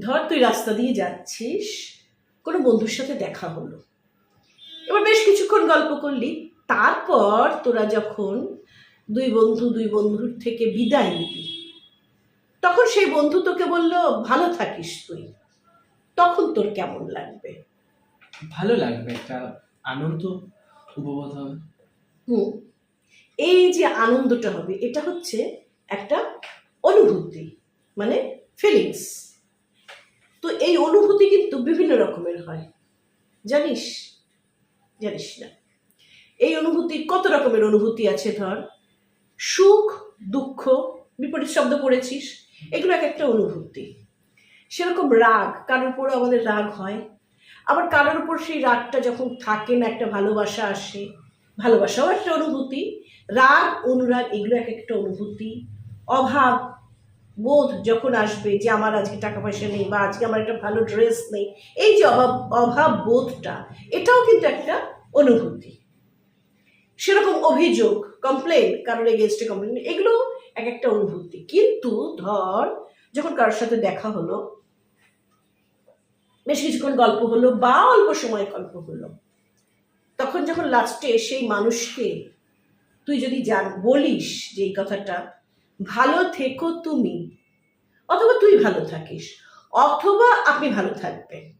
ধর তুই রাস্তা দিয়ে যাচ্ছিস কোনো বন্ধুর সাথে দেখা হলো। এবার বেশ কিছুক্ষণ গল্প করলি তারপর তোরা যখন দুই বন্ধু দুই বন্ধুর থেকে বিদায় নিবি তখন সেই বন্ধু তোকে বলল ভালো থাকিস তুই। তখন তোর কেমন লাগবে? ভালো লাগবে একটা আনন্দ উপবোধ হবে। হুম। এই যে আনন্দটা হবে এটা হচ্ছে একটা অনুভূতি মানে ফিলিংস এই অনুভূতি কিন্তু বিভিন্ন রকমের হয়। জানিস? জানিস না। এই অনুভূতি কত রকমের অনুভূতি আছে ধর? সুখ, দুঃখ, বিপরীত শব্দ পড়েছিস, এগুলো এক একটা অনুভূতি। সেরকম রাগ, কারোর উপরে আমাদের রাগ হয়। আবার কারোর উপর সেই রাগটা যখন থাকে না, একটা ভালোবাসা আসে, ভালোবাসাও একটা অনুভূতি। রাগ, অনুরাগ, এগুলো এক একটা অনুভূতি। অভাব বোধ যখন আসবে যে আমার আজকে টাকা পয়সা নেই বা আজকে আমার একটা ভালো ড্রেস নেই, এই যে অভাব অভাব বোধটা, এটাও কিন্তু একটা অনুভূতি। সেরকম অভিযোগ কমপ্লেন কারোর এগেনস্টে কমপ্লেন এগুলো এক একটা অনুভূতি। কিন্তু ধর, যখন কারোর সাথে দেখা হলো, বেশ কিছুক্ষণ গল্প হলো বা অল্প সময় গল্প হলো, তখন যখন লাস্টে সেই মানুষকে তুই যদি জান, বলিস যে এই কথাটা ভালো থেকো তুমি। অথবা তুই ভালো থাকিস, অথবা আপনি ভালো থাকবেন।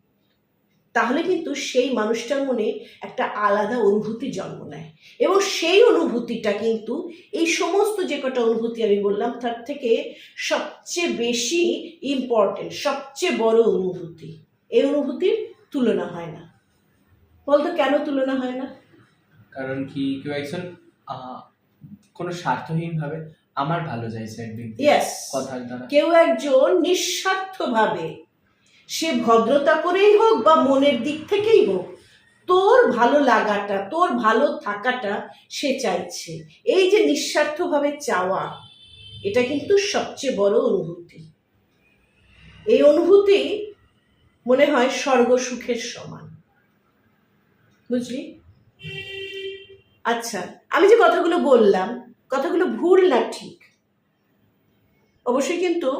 তাহলে কিন্তু সেই মানুষটার মনে একটা আলাদা অনুভূতি জন্ম নেয়। এবং সেই অনুভূতিটা কিন্তু এই সমস্ত যে কটা অনুভূতি আমি বললাম, তার থেকে সবচেয়ে বেশি ইম্পর্টেন্ট সবচেয়ে বড় অনুভূতি। এই অনুভূতির তুলনা হয় না। বলতো কেন তুলনা হয় না? কারণ কি কোনো স্বার্থহীন ভাবে আমার ভালো চাইছে একদিক দিয়ে। ইয়েস কথার দ্বারা কেউ একজন নিঃস্বার্থভাবে সে ভদ্রতা করেই হোক বা মনের দিক থেকেই হোক তোর ভালো লাগাটা তোর ভালো থাকাটা সে চাইছে। এই যে নিঃস্বার্থভাবে চাওয়া এটা কিন্তু সবচেয়ে বড় অনুভূতি। এই অনুভূতি মনে হয় স্বর্গ সুখের সমান। বুঝলি? আচ্ছা আমি যে কথাগুলো বললাম কথাগুলো ভুল না ঠিক। অবশ্যই কিন্তু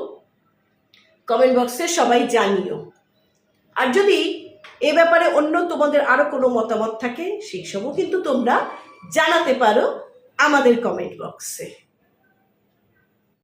কমেন্ট বক্সে সবাই জানিও। আর যদি এ ব্যাপারে অন্য তোমাদের আরও কোনো মতামত থাকে, সেই সবও কিন্তু তোমরা জানাতে পারো আমাদের কমেন্ট বক্সে